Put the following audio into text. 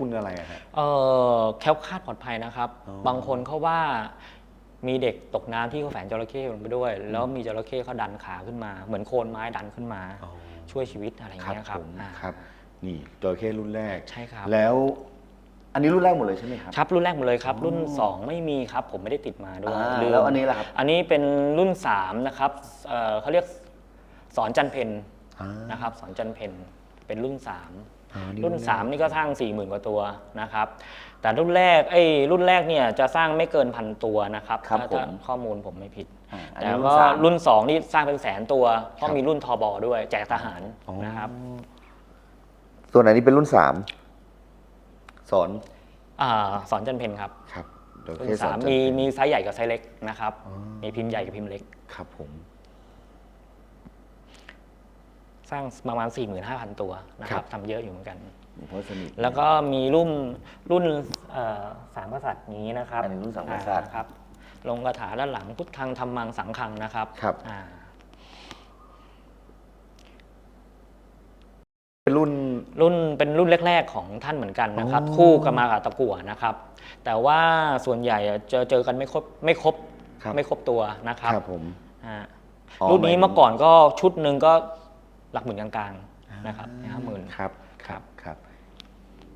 คุณอะไรอะฮะ เออแคล้วคลาดปลอดภัยนะครับ อ๋อ บางคนเขาว่ามีเด็กตกน้ำที่เขาแฝงจระเข้ลงไปด้วย แล้วมีจระเข้เขาดันขาขึ้นมา เหมือนโคนไม้ดันขึ้นมา อ๋อช่วยชีวิตอะไรอย่างครับเงี้ยครับผมอ่าครับ นี่จระเข้รุ่นแรก ใช่ครับ แล้วอันนี้รุ่นแรกหมดเลยใช่ไหมครับ ครับรุ่นแรกหมดเลยครับ รุ่นอ๋อ2ไม่มีครับ ผมไม่ได้ติดมาด้วยอ่าลืมแล้วอันนี้ล่ะครับ อันนี้เป็นรุ่น 3 นะครับเอ่อเขาเรียกสอนจันเพนอ่านะครับสอนจันเพนเป็นรุ่น3อ่า รุ่นแก3นี่ก็สร้าง 4 0,000 กว่าตัวนะครับ แต่รุ่นแรกไอ้รุ่นแรกเนี่ยจะสร้างไม่เกินพันตัวนะครับครับถ้าผมถ้าข้อมูลผมไม่ผิดอ่าอันแต่นี้รุ่นก็สามรุ่น 2 นี่สร้างเป็นแสนตัว เพครัราะบมีรุ่นทอบอด้วยแจกทหารอ๋อนะครับ ส่วนอันนี้เป็นรุ่นสามสอนอ่าสอนจันเพนครับครับจระรุ่เข้นสอสานมจันมีเป็นมีไซส์ใหญ่กับไซส์เล็กนะครับอ๋อมีพิมพ์ใหญ่กับพิมพ์เล็กครับผม สร้างประมาณ 45,000 ตัวนะครับทำเยอะอยู่เหมือนกัน เพราะสนิท แล้วก็มีรุ่นรุ่นเอ่อสามกษัตริย์นี้นะครับอันนี้รุ่นสามกษัตริย์ อ่าครับ ลงกระถาด้านหลังพุทธังธรรมังสังฆังนะครับครับ อ่าเป็นรุ่น รุ่นเป็นรุ่นแรก ๆ ของท่านเหมือนกันนะครับ อ๋อ คู่กันมากับตะกั่วนะครับ แต่ว่าส่วนใหญ่อะเจอเจอกันไม่ครบไม่ครบครับไม่ครบตัวนะครับครับ ผม อ่าอ๋อรุ่นนี้หมายถึง เมื่อก่อนก็ชุดหนึ่งก็ หลักหมื่นกลางๆนะครับห้าหมื่นครับครับครับ